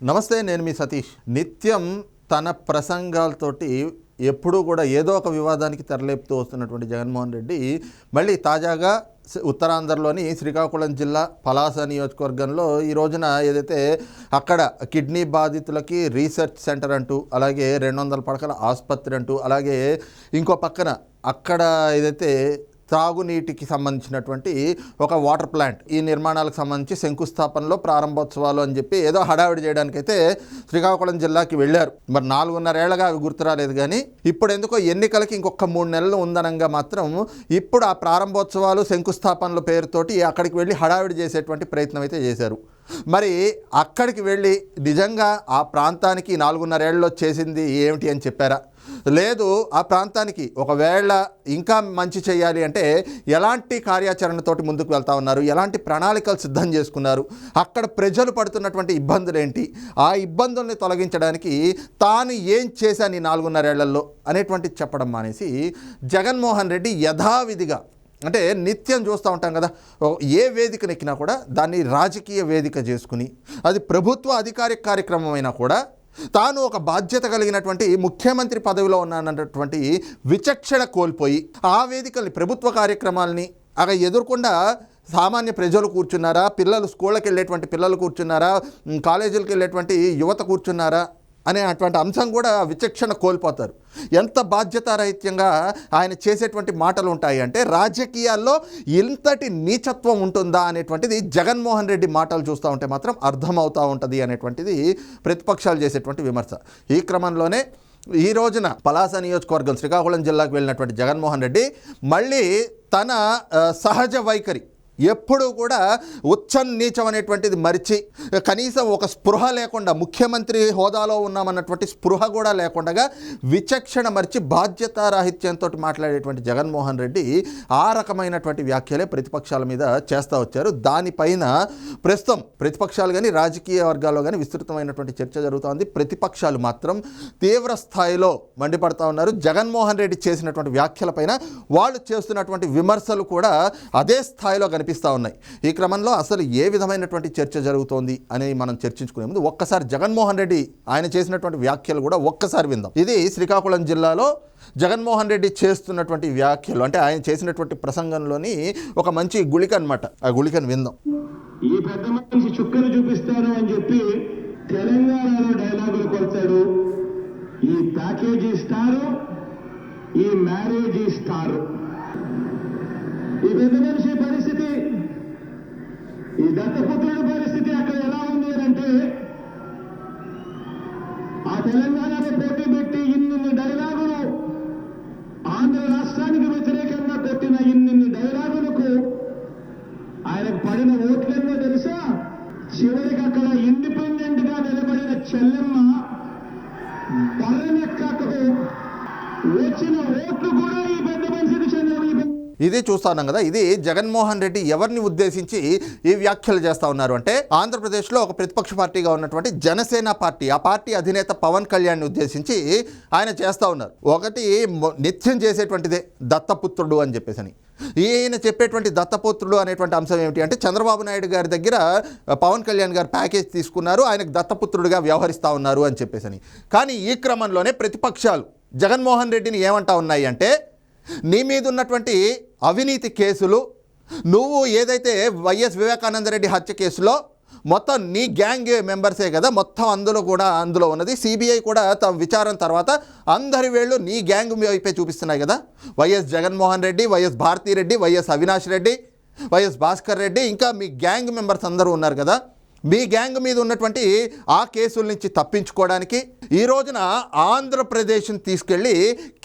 నమస్తే నేను మీ సతీష్. నిత్యం తన ప్రసంగాలతోటి ఎప్పుడూ కూడా ఏదో ఒక వివాదానికి తెరలేపుతూ వస్తున్నటువంటి జగన్మోహన్ రెడ్డి మళ్ళీ తాజాగా ఉత్తరాంధ్రలోని శ్రీకాకుళం జిల్లా పలాస నియోజకవర్గంలో ఈ రోజున ఏదైతే అక్కడ కిడ్నీ బాధితులకి రీసెర్చ్ సెంటర్ అంటూ అలాగే రెండు వందల పడకల ఆసుపత్రి అంటూ అలాగే ఇంకో పక్కన అక్కడ ఏదైతే త్రాగునీటికి సంబంధించినటువంటి ఒక వాటర్ ప్లాంట్ ఈ నిర్మాణాలకు సంబంధించి శంకుస్థాపనలో ప్రారంభోత్సవాలు అని చెప్పి ఏదో హడావిడి చేయడానికైతే శ్రీకాకుళం జిల్లాకి వెళ్ళారు. మరి నాలుగున్నరేళ్ళగా అవి గుర్తురాలేదు కానీ ఇప్పుడు ఎందుకో ఎన్నికలకి ఇంకొక మూడు నెలలు ఉందనంగా మాత్రం ఇప్పుడు ఆ ప్రారంభోత్సవాలు శంకుస్థాపనల పేరుతోటి అక్కడికి వెళ్ళి హడావిడి చేసేటువంటి ప్రయత్నం అయితే చేశారు. మరి అక్కడికి వెళ్ళి నిజంగా ఆ ప్రాంతానికి నాలుగున్నరేళ్ళలో చేసింది ఏమిటి అని చెప్పారా? లేదు ఆ ప్రాంతానికి ఒకవేళ ఇంకా మంచి చేయాలి అంటే ఎలాంటి కార్యాచరణతోటి ముందుకు వెళ్తా ఉన్నారు? ఎలాంటి ప్రణాళికలు సిద్ధం చేసుకున్నారు? అక్కడ ప్రజలు పడుతున్నటువంటి ఇబ్బందులు ఏంటి? ఆ ఇబ్బందుల్ని తొలగించడానికి తాను ఏం చేశాను ఈ నాలుగున్నరేళ్ళలో? అనేటువంటి చెప్పడం మానేసి జగన్మోహన్ రెడ్డి యథావిధిగా అంటే నిత్యం చూస్తూ ఉంటాం కదా ఏ వేదికను ఎక్కినా కూడా దాన్ని రాజకీయ వేదిక చేసుకుని అది ప్రభుత్వ అధికారిక కార్యక్రమం అయినా కూడా తాను ఒక బాధ్యత కలిగినటువంటి ముఖ్యమంత్రి పదవిలో ఉన్నానన్నటువంటి విచక్షణ కోల్పోయి ఆ వేదికల్ని ప్రభుత్వ కార్యక్రమాలని అక్కడ ఎదుర్కొండా సామాన్య ప్రజలు కూర్చున్నారా? పిల్లలు స్కూళ్ళకి వెళ్ళేటువంటి పిల్లలు కూర్చున్నారా? కాలేజీలకు వెళ్ళేటువంటి యువత కూర్చున్నారా? అనే అటువంటి అంశం కూడా విచక్షణ కోల్పోతారు. ఎంత బాధ్యతారహిత్యంగా ఆయన చేసేటువంటి మాటలు ఉంటాయి అంటే రాజకీయాల్లో ఇంతటి నీచత్వం ఉంటుందా అనేటువంటిది జగన్మోహన్ రెడ్డి మాటలు చూస్తూ ఉంటే మాత్రం అర్థమవుతూ ఉంటుంది అనేటువంటిది ప్రతిపక్షాలు చేసేటువంటి విమర్శ. ఈ క్రమంలోనే ఈ రోజున పలాస నియోజకవర్గం శ్రీకాకుళం జిల్లాకు వెళ్ళినటువంటి జగన్మోహన్ రెడ్డి మళ్ళీ తన సహజ వైఖరి ఎప్పుడూ కూడా ఉచ్చం నీచం అనేటువంటిది మరిచి కనీసం ఒక స్పృహ లేకుండా ముఖ్యమంత్రి హోదాలో ఉన్నామన్నటువంటి స్పృహ కూడా లేకుండా విచక్షణ మరిచి బాధ్యతారాహిత్యంతో మాట్లాడేటువంటి జగన్మోహన్ రెడ్డి ఆ రకమైనటువంటి వ్యాఖ్యలే ప్రతిపక్షాల మీద చేస్తూ వచ్చారు. దానిపైన ప్రస్తుతం ప్రతిపక్షాలు కానీ రాజకీయ వర్గాల్లో కానీ విస్తృతమైనటువంటి చర్చ జరుగుతోంది. ప్రతిపక్షాలు మాత్రం తీవ్ర స్థాయిలో మండిపడతా ఉన్నారు. జగన్మోహన్ రెడ్డి చేసినటువంటి వ్యాఖ్యలపైన వాళ్ళు చేస్తున్నటువంటి విమర్శలు కూడా అదే స్థాయిలో కనిపిస్తూ ఉన్నాయి. ఈ క్రమంలో అసలు ఏ విధమైనటువంటి చర్చ జరుగుతోంది అని మనం చర్చించుకునే ముందు ఒక్కసారి జగన్మోహన్ రెడ్డి ఆయన చేసినటువంటి వ్యాఖ్యలు కూడా ఒక్కసారి విందాం. ఇది శ్రీకాకుళం జిల్లాలో జగన్మోహన్ రెడ్డి చేస్తున్నటువంటి వ్యాఖ్యలు అంటే ఆయన చేసినటువంటి ప్రసంగంలోని ఒక మంచి గుళిక అన్నమాట ఆ గుళికను విందాం. ఈ పెద్ద మనిషి చుక్కను చూపిస్తాను అని చెప్పి తెలంగాణలో డైలాగులు కొడతాడు. ఈ ప్యాకేజీ స్టారు ఈ మ్యారేజీ స్టారు ఈ పెద్ద మనిషి ఈ దత్తపుత్రుడి పరిస్థితి అక్కడ ఎలా ఉంది అని ఇది చూస్తా కదా ఇది జగన్మోహన్ రెడ్డి ఎవరిని ఉద్దేశించి ఈ వ్యాఖ్యలు చేస్తా ఉన్నారు అంటే ఆంధ్రప్రదేశ్లో ఒక ప్రతిపక్ష పార్టీగా ఉన్నటువంటి జనసేన పార్టీ ఆ పార్టీ అధినేత పవన్ కళ్యాణ్ ఉద్దేశించి ఆయన చేస్తూ ఉన్నారు. ఒకటి నిత్యం చేసేటువంటిదే దత్తపుత్రుడు అని చెప్పేసి అని ఈయన చెప్పేటువంటి దత్తపుత్రుడు అనేటువంటి అంశం ఏమిటి అంటే చంద్రబాబు నాయుడు గారి దగ్గర పవన్ కళ్యాణ్ గారు ప్యాకేజ్ తీసుకున్నారు ఆయనకు దత్తపుత్రుడిగా వ్యవహరిస్తూ ఉన్నారు అని చెప్పేసి అని కానీ ఈ క్రమంలోనే ప్రతిపక్షాలు జగన్మోహన్ రెడ్డిని ఏమంటా ఉన్నాయి అంటే నీ మీద ఉన్నటువంటి అవినీతి కేసులు నువ్వు ఏదైతే వైఎస్ వివేకానంద రెడ్డి హత్య కేసులో మొత్తం నీ గ్యాంగ్ మెంబర్సే కదా మొత్తం అందులో కూడా అందులో ఉన్నది. సిబిఐ కూడా తమ విచారణ తర్వాత అందరి వేళ్ళు నీ గ్యాంగ్ వైపే చూపిస్తున్నాయి కదా. YS Jaganmohan Reddy YS Bharathi Reddy YS Avinash Reddy YS Bhaskar Reddy ఇంకా మీ గ్యాంగ్ మెంబర్స్ అందరూ ఉన్నారు కదా. మీ గ్యాంగ్ మీద ఉన్నటువంటి ఆ కేసుల నుంచి తప్పించుకోవడానికి ఈ రోజున ఆంధ్రప్రదేశ్ని తీసుకెళ్ళి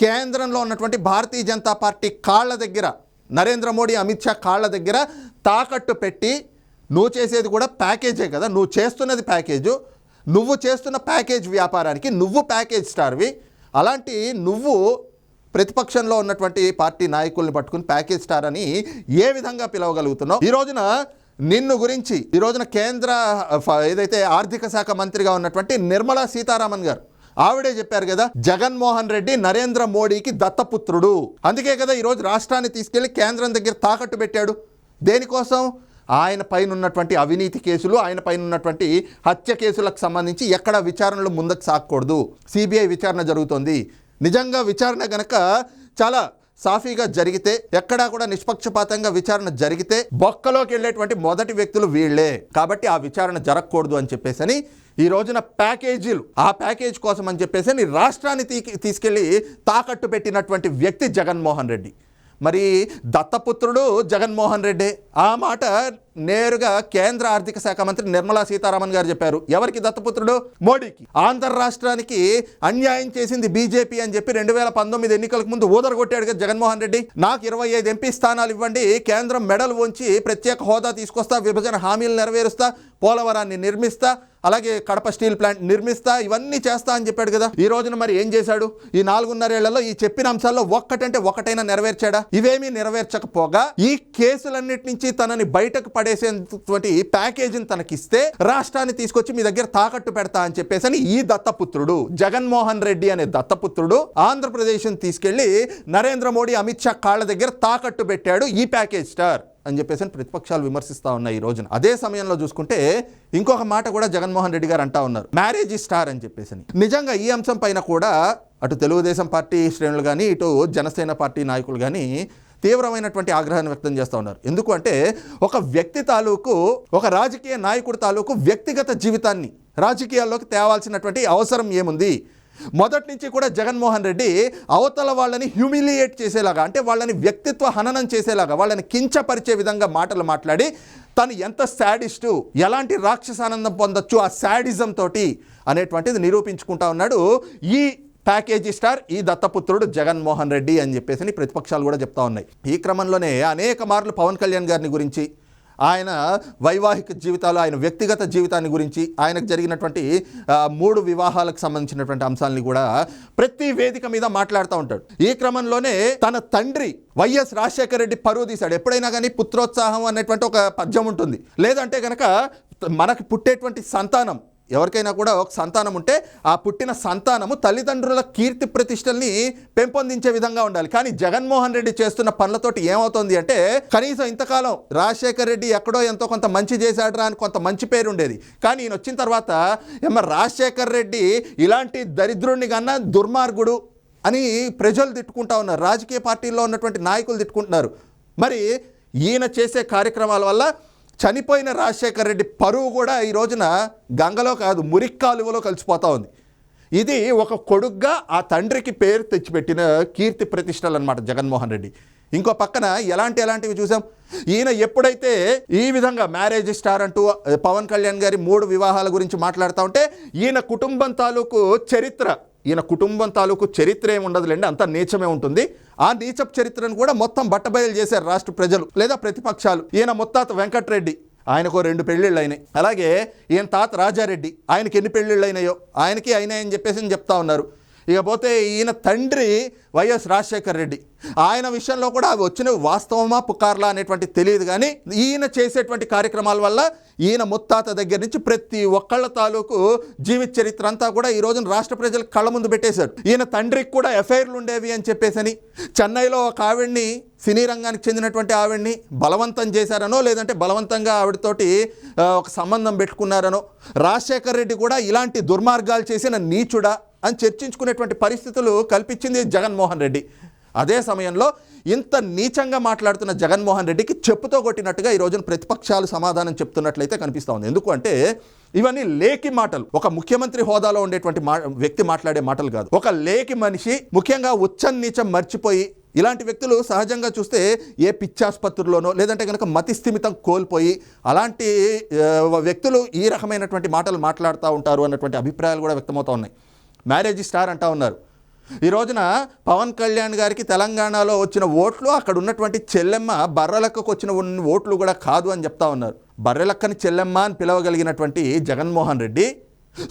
కేంద్రంలో ఉన్నటువంటి భారతీయ జనతా పార్టీ కాళ్ళ దగ్గర నరేంద్ర మోడీ అమిత్ షా కాళ్ళ దగ్గర తాకట్టు పెట్టి నువ్వు చేసేది కూడా ప్యాకేజే కదా నువ్వు చేస్తున్నది ప్యాకేజు నువ్వు చేస్తున్న ప్యాకేజ్ వ్యాపారానికి నువ్వు ప్యాకేజ్ స్టార్వి అలాంటి నువ్వు ప్రతిపక్షంలో ఉన్నటువంటి పార్టీ నాయకుల్ని పట్టుకుని ప్యాకేజ్ స్టార్ అని ఏ విధంగా పిలవగలుగుతున్నావు? ఈ రోజున నిన్ను గురించి ఈ రోజున కేంద్ర ఫ- ఏదైతే ఆర్థిక శాఖ మంత్రిగా ఉన్నటువంటి నిర్మలా సీతారామన్ గారు ఆవిడే చెప్పారు కదా జగన్మోహన్ రెడ్డి నరేంద్ర మోడీకి దత్తపుత్రుడు అందుకే కదా ఈరోజు రాష్ట్రాన్ని తీసుకెళ్ళి కేంద్రం దగ్గర తాకట్టు పెట్టాడు. దేనికోసం? ఆయన పైన ఉన్నటువంటి అవినీతి కేసులు ఆయన పైన ఉన్నటువంటి హత్య కేసులకు సంబంధించి ఎక్కడ విచారణలు ముందుకు సాగకూడదు. సిబిఐ విచారణ జరుగుతోంది. నిజంగా విచారణ గనక చాలా సాఫీగా జరిగితే ఎక్కడా కూడా నిష్పక్షపాతంగా విచారణ జరిగితే బొక్కలోకి వెళ్ళేటువంటి మొదటి వ్యక్తులు వీళ్ళే. కాబట్టి ఆ విచారణ జరగకూడదు అని చెప్పేసి అని ఈ రోజున ప్యాకేజీలు ఆ ప్యాకేజ్ కోసం అని చెప్పేసి రాష్ట్రాన్ని తీ తీసుకెళ్ళి తాకట్టు పెట్టినటువంటి వ్యక్తి జగన్మోహన్ రెడ్డి. మరి దత్తపుత్రుడు జగన్మోహన్ రెడ్డి. ఆ మాట నేరుగా కేంద్ర ఆర్థిక శాఖ మంత్రి నిర్మలా సీతారామన్ గారు చెప్పారు. ఎవరికి దత్తపుత్రుడు? మోడీకి. ఆంధ్ర రాష్ట్రానికి అన్యాయం చేసింది బీజేపీ అని చెప్పి రెండు వేల పంతొమ్మిది ఎన్నికలకు ముందు ఊదరగొట్టాడు కదా జగన్మోహన్ రెడ్డి. నాకు ఇరవై ఐదు ఎంపీ స్థానాలు ఇవ్వండి కేంద్రం మెడల్ ఉంచి ప్రత్యేక హోదా తీసుకొస్తా విభజన హామీలు నెరవేరుస్తా పోలవరాన్ని నిర్మిస్తా అలాగే కడప స్టీల్ ప్లాంట్ నిర్మిస్తా ఇవన్నీ చేస్తా అని చెప్పాడు కదా. ఈ రోజున మరి ఏం చేశాడు? ఈ నాలుగున్నరేళ్ళలో ఈ చెప్పిన అంశాల్లో ఒక్కటంటే ఒకటైనా నెరవేర్చాడా? ఇవేమీ నెరవేర్చకపోగా ఈ కేసులన్నిటి నుంచి తనని బయటకు పడేసేటువంటి ప్యాకేజీని తనకిస్తే రాష్ట్రాన్ని తీసుకొచ్చి మీ దగ్గర తాకట్టు పెడతా అని చెప్పేసి అని ఈ దత్తపుత్రుడు జగన్మోహన్ రెడ్డి అనే దత్తపుత్రుడు ఆంధ్రప్రదేశ్ని తీసుకెళ్ళి నరేంద్ర మోడీ అమిత్ షా కాళ్ళ దగ్గర తాకట్టు పెట్టాడు ఈ ప్యాకేజ్ స్టార్. అని చెప్పేసి ప్రతిపక్షాలు విమర్శిస్తూ ఉన్నాయి ఈ రోజున. అదే సమయంలో చూసుకుంటే ఇంకొక మాట కూడా జగన్మోహన్ రెడ్డి గారు అంటా ఉన్నారు. మ్యారేజ్ స్టార్ అని చెప్పేసి నిజంగా ఈ అంశం పైన కూడా అటు తెలుగుదేశం పార్టీ శ్రేణులు కానీ ఇటు జనసేన పార్టీ నాయకులు కానీ తీవ్రమైనటువంటి ఆగ్రహాన్ని వ్యక్తం చేస్తూ ఉన్నారు. ఎందుకు అంటే ఒక వ్యక్తి తాలూకు ఒక రాజకీయ నాయకుడి తాలూకు వ్యక్తిగత జీవితాన్ని రాజకీయాల్లోకి తేవాల్సినటువంటి అవసరం ఏముంది? మొదటి నుంచి కూడా జగన్మోహన్ రెడ్డి అవతల వాళ్ళని హ్యూమిలియేట్ చేసేలాగా అంటే వాళ్ళని వ్యక్తిత్వ హననం చేసేలాగా వాళ్ళని కించపరిచే విధంగా మాటలు మాట్లాడి తను ఎంత శాడిస్టు ఎలాంటి రాక్షసానందం పొందొచ్చు ఆ శాడిజం తోటి అనేటువంటిది నిరూపించుకుంటా ఉన్నాడు ఈ ప్యాకేజీ స్టార్ ఈ దత్తపుత్రుడు జగన్మోహన్ రెడ్డి అని చెప్పేసి ప్రతిపక్షాలు కూడా చెప్తా ఉన్నాయి. ఈ క్రమంలోనే అనేక మార్లు పవన్ కళ్యాణ్ గారిని గురించి ఆయన వైవాహిక జీవితాలు ఆయన వ్యక్తిగత జీవితాన్ని గురించి ఆయనకు జరిగినటువంటి మూడు వివాహాలకు సంబంధించినటువంటి అంశాలని కూడా ప్రతి వేదిక మీద మాట్లాడుతూ ఉంటాడు. ఈ క్రమంలోనే తన తండ్రి వైఎస్ రాజశేఖర రెడ్డి పరువు తీశాడు. ఎప్పుడైనా కానీ పుత్రోత్సాహం అనేటువంటి ఒక పద్యం ఉంటుంది. లేదంటే కనుక మనకు పుట్టేటువంటి సంతానం ఎవరికైనా కూడా ఒక సంతానం ఉంటే ఆ పుట్టిన సంతానము తల్లిదండ్రుల కీర్తి ప్రతిష్టల్ని పెంపొందించే విధంగా ఉండాలి. కానీ జగన్మోహన్ రెడ్డి చేస్తున్న పనులతోటి ఏమవుతుంది అంటే కనీసం ఇంతకాలం రాజశేఖర్ రెడ్డి ఎక్కడో ఎంతో కొంత మంచి చేశాడరా అని కొంత మంచి పేరు ఉండేది. కానీ ఈయన వచ్చిన తర్వాత ఏమ రాజశేఖర్ రెడ్డి ఇలాంటి దరిద్రుడిని కన్నా దుర్మార్గుడు అని ప్రజలు తిట్టుకుంటా ఉన్నారు. రాజకీయ పార్టీల్లో ఉన్నటువంటి నాయకులు తిట్టుకుంటున్నారు. మరి ఈయన చేసే కార్యక్రమాల వల్ల చనిపోయిన రాజశేఖర్ రెడ్డి పరువు కూడా ఈ రోజున గంగలో కాదు మురిక్కాలువలో కలిసిపోతూ ఉంది. ఇది ఒక కొడుగ్గా ఆ తండ్రికి పేరు తెచ్చిపెట్టిన కీర్తి ప్రతిష్టలు అనమాట జగన్మోహన్ రెడ్డి. ఇంకో పక్కన ఎలాంటి ఎలాంటివి చూసాం? ఈయన ఎప్పుడైతే ఈ విధంగా మ్యారేజ్ స్టార్ అంటూ పవన్ కళ్యాణ్ గారి మూడు వివాహాల గురించి మాట్లాడుతూ ఉంటే ఈయన కుటుంబం తాలూకు చరిత్ర ఈయన కుటుంబం తాలూకు చరిత్ర ఏమి ఉండదులేండి అంత నీచమే ఉంటుంది. ఆ నీచప్ చరిత్రను కూడా మొత్తం బట్టబయలు చేశారు రాష్ట్ర ప్రజలు లేదా ప్రతిపక్షాలు. ఈయన మొత్తాత వెంకట్రెడ్డి ఆయనకు రెండు పెళ్ళిళ్ళు అయినాయి అలాగే ఈయన తాత రాజారెడ్డి ఆయనకి ఎన్ని పెళ్ళిళ్ళు అయినాయో ఆయనకి అయినాయని చెప్పేసి చెప్తా ఉన్నారు. ఇకపోతే ఈయన తండ్రి వైఎస్ రాజశేఖర్ రెడ్డి. ఆయన విషయంలో కూడా అవి వచ్చినవి వాస్తవమా పుకార్లా అనేటువంటి తెలియదు కానీ ఈయన చేసేటువంటి కార్యక్రమాల వల్ల ఈయన ముత్తాత దగ్గర నుంచి ప్రతి ఒక్కళ్ళ తాలూకు జీవిత చరిత్ర అంతా కూడా ఈ రోజున రాష్ట్ర ప్రజలు కళ్ళ ముందు పెట్టేశాడు ఈయన తండ్రికి కూడా ఎఫ్ఐఆర్లు ఉండేవి అని చెప్పేసని చెన్నైలో ఒక ఆవిడ్ని సినీ రంగానికి చెందినటువంటి ఆవిడ్ని బలవంతం చేశారనో లేదంటే బలవంతంగా ఆవిడతోటి ఒక సంబంధం పెట్టుకున్నారనో రాజశేఖర్ రెడ్డి కూడా ఇలాంటి దుర్మార్గాలు చేసిన నీచుడా. అని చర్చించుకునేటువంటి పరిస్థితులు కల్పించింది జగన్మోహన్ రెడ్డి. అదే సమయంలో ఇంత నీచంగా మాట్లాడుతున్న జగన్మోహన్ రెడ్డికి చెప్పుతో కొట్టినట్టుగా ఈ రోజున ప్రతిపక్షాలు సమాధానం చెప్తున్నట్లయితే కనిపిస్తూ ఉంది. ఎందుకు అంటే ఇవన్నీ లేకి మాటలు. ఒక ముఖ్యమంత్రి హోదాలో ఉండేటువంటి మా వ్యక్తి మాట్లాడే మాటలు కాదు. ఒక లేకి మనిషి ముఖ్యంగా ఉచ్చం నీచం మర్చిపోయి ఇలాంటి వ్యక్తులు సహజంగా చూస్తే ఏ పిచ్చాసుపత్రుల్లోనో లేదంటే కనుక మతిస్థిమితం కోల్పోయి అలాంటి వ్యక్తులు ఈ రకమైనటువంటి మాటలు మాట్లాడుతూ ఉంటారు అన్నటువంటి అభిప్రాయాలు కూడా వ్యక్తమవుతూ ఉన్నాయి. మ్యారేజ్ స్టార్ అంటా ఉన్నారు. ఈ రోజున పవన్ కళ్యాణ్ గారికి తెలంగాణలో వచ్చిన ఓట్లు అక్కడ ఉన్నటువంటి చెల్లెమ్మ బర్రెలక్కకు వచ్చిన ఓట్లు కూడా కాదు అని చెప్తా ఉన్నారు. బర్రెలక్కని చెల్లెమ్మ అని పిలవగలిగినటువంటి జగన్మోహన్ రెడ్డి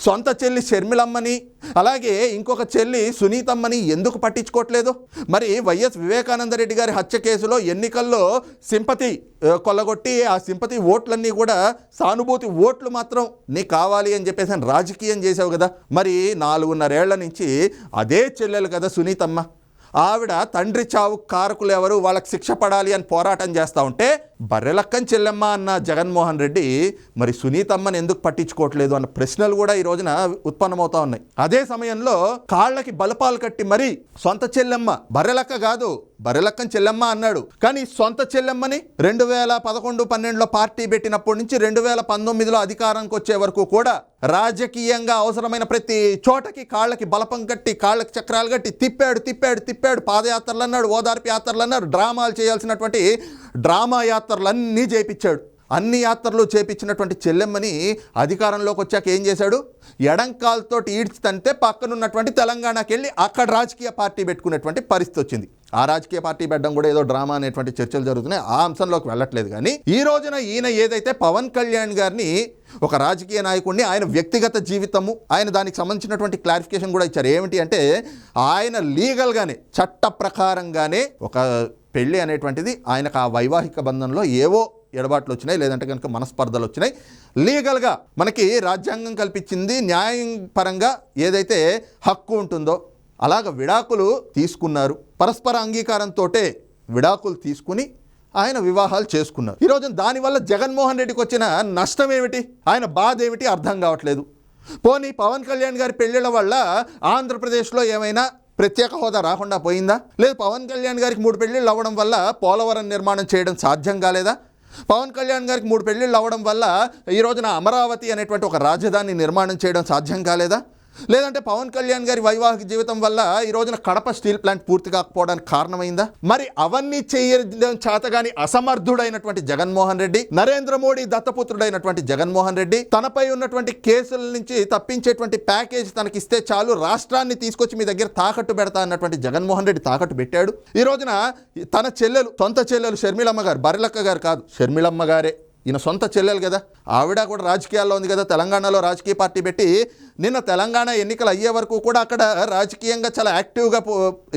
సొంత చెల్లి షర్మిలమ్మని అలాగే ఇంకొక చెల్లి సునీతమ్మని ఎందుకు పట్టించుకోవట్లేదు? మరి వైఎస్ వివేకానంద రెడ్డి గారి హత్య కేసులో ఎన్నికల్లో సింపతి కొల్లగొట్టి ఆ సింపతి ఓట్లన్నీ కూడా సానుభూతి ఓట్లు మాత్రం నీకు కావాలి అని చెప్పేసి అని రాజకీయం చేసావు కదా. మరి నాలుగున్నరేళ్ళ నుంచి అదే చెల్లెలు కదా సునీతమ్మ. ఆవిడ తండ్రి చావు కారకులు ఎవరు? వాళ్ళకి శిక్ష పడాలి అని పోరాటం చేస్తూ ఉంటే బర్రెలక్కని చెల్లెమ్మ అన్న జగన్మోహన్ రెడ్డి మరి సునీతమ్మని ఎందుకు పట్టించుకోవట్లేదు అన్న ప్రశ్నలు కూడా ఈ రోజున ఉత్పన్నమవుతా ఉన్నాయి. అదే సమయంలో కాళ్ళకి బలపాలు కట్టి మరి సొంత చెల్లెమ్మ బర్రెలక్క కాదు బర్రెలక్కని చెల్లెమ్మ అన్నాడు. కానీ సొంత చెల్లెమ్మని రెండు వేల పదకొండు పన్నెండులో పార్టీ పెట్టినప్పటి నుంచి రెండు వేల పంతొమ్మిదిలో అధికారానికి వచ్చే వరకు కూడా రాజకీయంగా అవసరమైన ప్రతి చోటకి కాళ్ళకి బలపం కట్టి కాళ్ళకి చక్రాలు కట్టి తిప్పాడు తిప్పాడు తిప్పాడు పాదయాత్రలు అన్నాడు ఓదార్పు యాత్రలు అన్నాడు డ్రామాలు చేయాల్సినటువంటి డ్రామా యాత్ర యాత్రలన్నీ చేపించాడు అన్ని యాత్రలు చేపించినటువంటి చెల్లెమ్మని అధికారంలోకి వచ్చాక ఏం చేశాడు? ఎడంకాలతో ఈడ్చితంటే పక్కనున్నటువంటి తెలంగాణకి వెళ్ళి అక్కడ రాజకీయ పార్టీ పెట్టుకునేటువంటి పరిస్థితి వచ్చింది. ఆ రాజకీయ పార్టీ పెట్టడం కూడా ఏదో డ్రామా అనేటువంటి చర్చలు జరుగుతున్నాయి. ఆ అంశంలోకి వెళ్ళట్లేదు కానీ ఈ రోజున ఈయన ఏదైతే పవన్ కళ్యాణ్ గారిని ఒక రాజకీయ నాయకుడిని ఆయన వ్యక్తిగత జీవితము ఆయన దానికి సంబంధించినటువంటి క్లారిఫికేషన్ కూడా ఇచ్చారు. ఏమిటి అంటే ఆయన లీగల్గానే చట్ట ప్రకారంగానే ఒక పెళ్ళి అనేటువంటిది ఆయనకు ఆ వైవాహిక బంధంలో ఏవో ఎడబాట్లు వచ్చినాయి లేదంటే కనుక మనస్పర్ధలు వచ్చినాయి. లీగల్గా మనకి రాజ్యాంగం కల్పించింది న్యాయం పరంగా ఏదైతే హక్కు ఉంటుందో అలాగ విడాకులు తీసుకున్నారు. పరస్పర అంగీకారంతో విడాకులు తీసుకుని ఆయన వివాహాలు చేసుకున్నారు. ఈరోజు దానివల్ల జగన్మోహన్ రెడ్డికి వచ్చిన నష్టం ఏమిటి ఆయన బాధ ఏమిటి? అర్థం కావట్లేదు. పోనీ పవన్ కళ్యాణ్ గారి పెళ్ళిళ్ళ వల్ల ఆంధ్రప్రదేశ్లో ఏమైనా ప్రత్యేక హోదా రాకుండా పోయిందా? లేదు పవన్ కళ్యాణ్ గారికి మూడు పెళ్ళిళ్ళు అవ్వడం వల్ల పోలవరం నిర్మాణం చేయడం సాధ్యం కాలేదా? పవన్ కళ్యాణ్ గారికి మూడు పెళ్ళిళ్ళు అవ్వడం వల్ల ఈ రోజున అమరావతి అనేటువంటి ఒక రాజధాని నిర్మాణం చేయడం సాధ్యం కాలేదా? లేదంటే పవన్ కళ్యాణ్ గారి వైవాహిక జీవితం వల్ల ఈ రోజున కడప స్టీల్ ప్లాంట్ పూర్తి కాకపోవడానికి కారణమైందా? మరి అవన్నీ చేయడం చేతగాని అసమర్థుడైనటువంటి జగన్మోహన్ రెడ్డి నరేంద్ర మోడీ దత్తపుత్రుడైనటువంటి జగన్మోహన్ రెడ్డి తనపై ఉన్నటువంటి కేసుల నుంచి తప్పించేటువంటి ప్యాకేజ్ తనకిస్తే చాలు రాష్ట్రాన్ని తీసుకొచ్చి మీ దగ్గర తాకట్టు పెడతా అన్నటువంటి జగన్మోహన్ రెడ్డి తాకట్టు పెట్టాడు. ఈ రోజున తన చెల్లెలు సొంత చెల్లెలు షర్మిలమ్మ గారు బర్రెలక్క గారు కాదు షర్మిలమ్మ గారే. ఈయన సొంత చెల్లెలు కదా. ఆవిడ కూడా రాజకీయాల్లో ఉంది కదా. తెలంగాణలో రాజకీయ పార్టీ పెట్టి నిన్న తెలంగాణ ఎన్నికలు అయ్యే వరకు కూడా అక్కడ రాజకీయంగా చాలా యాక్టివ్గా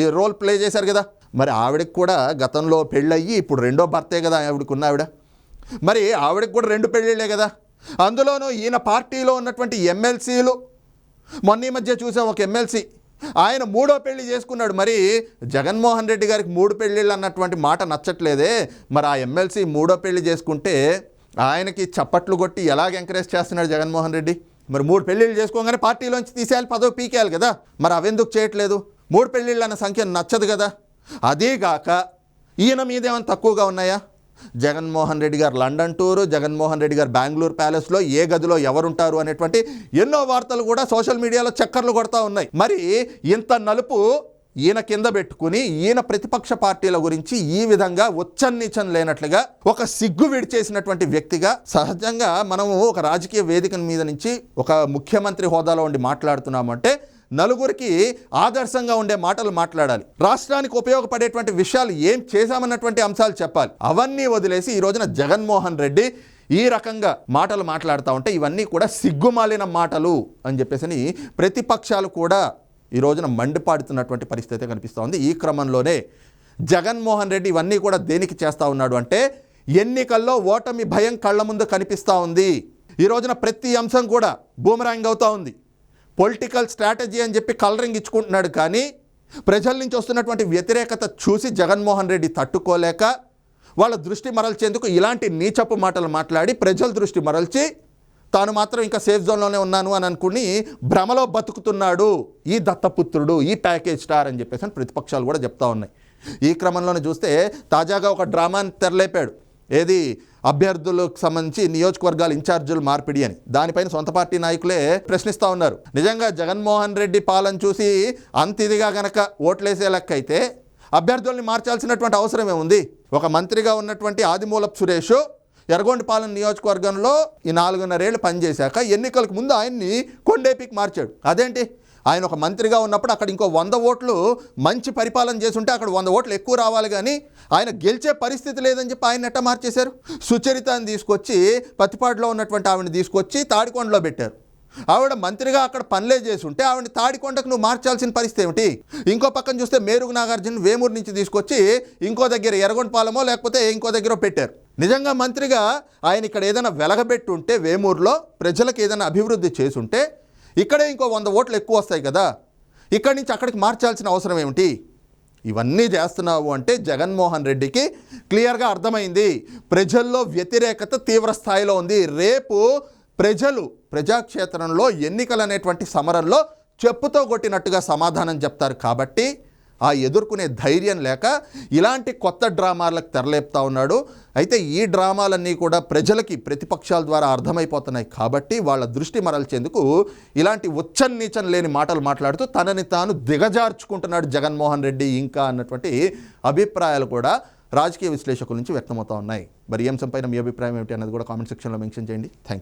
రోల్ ప్లే చేశారు కదా. మరి ఆవిడకి కూడా గతంలో పెళ్ళయ్యి ఇప్పుడు రెండో భర్తే కదా ఆవిడకున్న ఆవిడ. మరి ఆవిడకి కూడా రెండు పెళ్ళిళ్ళే కదా. అందులోనూ ఈయన పార్టీలో ఉన్నటువంటి ఎమ్మెల్సీలు మొన్న ఈ మధ్య చూసాం ఒక ఎమ్మెల్సీ. ఆయన మూడో పెళ్ళి చేసుకున్నాడు. మరి జగన్మోహన్ రెడ్డి గారికి మూడు పెళ్ళిళ్ళు అన్నటువంటి మాట నచ్చట్లేదే. మరి ఆ ఎమ్మెల్సీ మూడో పెళ్ళి చేసుకుంటే ఆయనకి చప్పట్లు కొట్టి ఎలాగ ఎంకరేజ్ చేస్తున్నాడు జగన్మోహన్ రెడ్డి? మరి మూడు పెళ్ళిళ్ళు చేసుకోగానే పార్టీలోంచి తీసేయాలి పదవి పీకేయాలి కదా? మరి అవెందుకు చేయట్లేదు? మూడు పెళ్ళిళ్ళు అన్న సంఖ్య నచ్చదు కదా? అదేగాక ఈయన మీదేమైనా తక్కువగా ఉన్నాయా? జగన్మోహన్ రెడ్డి గారు లండన్ టూరు జగన్మోహన్ రెడ్డి గారు బెంగళూరు ప్యాలెస్లో ఏ గదిలో ఎవరుంటారు అనేటువంటి ఎన్నో వార్తలు కూడా సోషల్ మీడియాలో చక్కర్లు కొడతా ఉన్నాయి. మరి ఇంత నలుపు ఈయన కింద పెట్టుకుని ఈయన ప్రతిపక్ష పార్టీల గురించి ఈ విధంగా ఉచ్చన్నీచం లేనట్లుగా ఒక సిగ్గు విడిచేసినటువంటి వ్యక్తిగా సహజంగా మనము ఒక రాజకీయ వేదిక మీద నుంచి ఒక ముఖ్యమంత్రి హోదాలో ఉండి మాట్లాడుతున్నామంటే నలుగురికి ఆదర్శంగా ఉండే మాటలు మాట్లాడాలి. రాష్ట్రానికి ఉపయోగపడేటువంటి విషయాలు ఏం చేశామన్నటువంటి అంశాలు చెప్పాలి. అవన్నీ వదిలేసి ఈ రోజున జగన్మోహన్ రెడ్డి ఈ రకంగా మాటలు మాట్లాడుతూ ఉంటే ఇవన్నీ కూడా సిగ్గుమాలిన మాటలు అని చెప్పేసి ప్రతిపక్షాలు కూడా ఈ రోజున మండిపాడుతున్నటువంటి పరిస్థితి కనిపిస్తూ ఉంది ఈ క్రమంలోనే జగన్మోహన్ రెడ్డి ఇవన్నీ కూడా దేనికి చేస్తూ ఉన్నాడు అంటే ఎన్నికల్లో ఓటమి భయం కళ్ళ ముందు కనిపిస్తూ ఉంది. ఈ రోజున ప్రతి అంశం కూడా బూమరాంగ్ అవుతూ ఉంది. పొలిటికల్ స్ట్రాటజీ అని చెప్పి కలరింగ్ ఇచ్చుకుంటున్నాడు కానీ ప్రజల నుంచి వస్తున్నటువంటి వ్యతిరేకత చూసి జగన్మోహన్ రెడ్డి తట్టుకోలేక వాళ్ళ దృష్టి మరల్చేందుకు ఇలాంటి నీచపు మాటలు మాట్లాడి ప్రజల దృష్టి మరల్చి తాను మాత్రం ఇంకా సేఫ్ జోన్లోనే ఉన్నాను అని అనుకుని భ్రమలో బతుకుతున్నాడు ఈ దత్తపుత్రుడు ఈ ప్యాకేజ్ స్టార్ అని చెప్పేసి అని ప్రతిపక్షాలు కూడా చెప్తా ఉన్నాయి. ఈ క్రమంలోనే చూస్తే తాజాగా ఒక డ్రామాని తెరలేపాడు. ఏది? అభ్యర్థులకు సంబంధించి నియోజకవర్గాల ఇన్ఛార్జీలు మార్పిడి అని. దానిపైన సొంత పార్టీ నాయకులే ప్రశ్నిస్తూ ఉన్నారు. నిజంగా జగన్మోహన్ రెడ్డి పాలన చూసి అంత ఇదిగా గనక ఓట్లేసే లెక్క అయితే అభ్యర్థుల్ని మార్చాల్సినటువంటి అవసరం ఏముంది? ఒక మంత్రిగా ఉన్నటువంటి ఆదిమూలపు సురేష్ ఎర్రగొండపాలెం నియోజకవర్గంలో ఈ నాలుగున్నరేళ్ళు పనిచేశాక ఎన్నికలకు ముందు ఆయన్ని కొండేపికి మార్చాడు. అదేంటి? ఆయన ఒక మంత్రిగా ఉన్నప్పుడు అక్కడ ఇంకో వంద ఓట్లు మంచి పరిపాలన చేసుంటే అక్కడ వంద ఓట్లు ఎక్కువ రావాలి కానీ ఆయన గెలిచే పరిస్థితి లేదని చెప్పి ఆయన ఎట్ట మార్చేశారు? సుచరితని తీసుకొచ్చి పత్తిపాడులో ఉన్నటువంటి ఆవిడని తీసుకొచ్చి తాడికొండలో పెట్టారు. ఆవిడ మంత్రిగా అక్కడ పనులే చేస్తుంటే ఆవిడని ఆవిడ తాడికొండకు నువ్వు మార్చాల్సిన పరిస్థితి ఏమిటి? ఇంకో పక్కన చూస్తే మేరుగు నాగార్జున వేమూరు నుంచి తీసుకొచ్చి ఇంకో దగ్గర ఎర్రగొండపాలెమో లేకపోతే ఇంకో దగ్గర పెట్టారు. నిజంగా మంత్రిగా ఆయన ఇక్కడ ఏదైనా వెలగబెట్టుంటే వేమూరులో ప్రజలకు ఏదైనా అభివృద్ధి చేసుంటే ఇక్కడే ఇంకో వంద ఓట్లు ఎక్కువ వస్తాయి కదా. ఇక్కడి నుంచి అక్కడికి మార్చాల్సిన అవసరం ఏమిటి? ఇవన్నీ చేస్తున్నావు అంటే జగన్మోహన్ రెడ్డికి క్లియర్గా అర్థమైంది. ప్రజల్లో వ్యతిరేకత తీవ్ర స్థాయిలో ఉంది. రేపు ప్రజలు ప్రజాక్షేత్రంలో ఎన్నికలు అనేటువంటి సమరంలో చెప్పుతో కొట్టినట్టుగా సమాధానం చెప్తారు కాబట్టి ఆ ఎదుర్కొనే ధైర్యం లేక ఇలాంటి కొత్త డ్రామాలకు తెరలేపుతా ఉన్నాడు. అయితే ఈ డ్రామాలన్నీ కూడా ప్రజలకి ప్రతిపక్షాల ద్వారా అర్థమైపోతున్నాయి కాబట్టి వాళ్ళ దృష్టి మరల్చేందుకు ఇలాంటి ఉచ్చన్ నీచం లేని మాటలు మాట్లాడుతూ తనని తాను దిగజార్చుకుంటున్నాడు జగన్మోహన్ రెడ్డి ఇంకా అన్నటువంటి అభిప్రాయాలు కూడా రాజకీయ విశ్లేషకుల నుంచి వ్యక్తమవుతా ఉన్నాయి. మరి ఈ అంశంపైన మీ అభిప్రాయం ఏమిటి అన్నది కూడా కామెంట్ సెక్షన్లో మెన్షన్ చేయండి. Thank you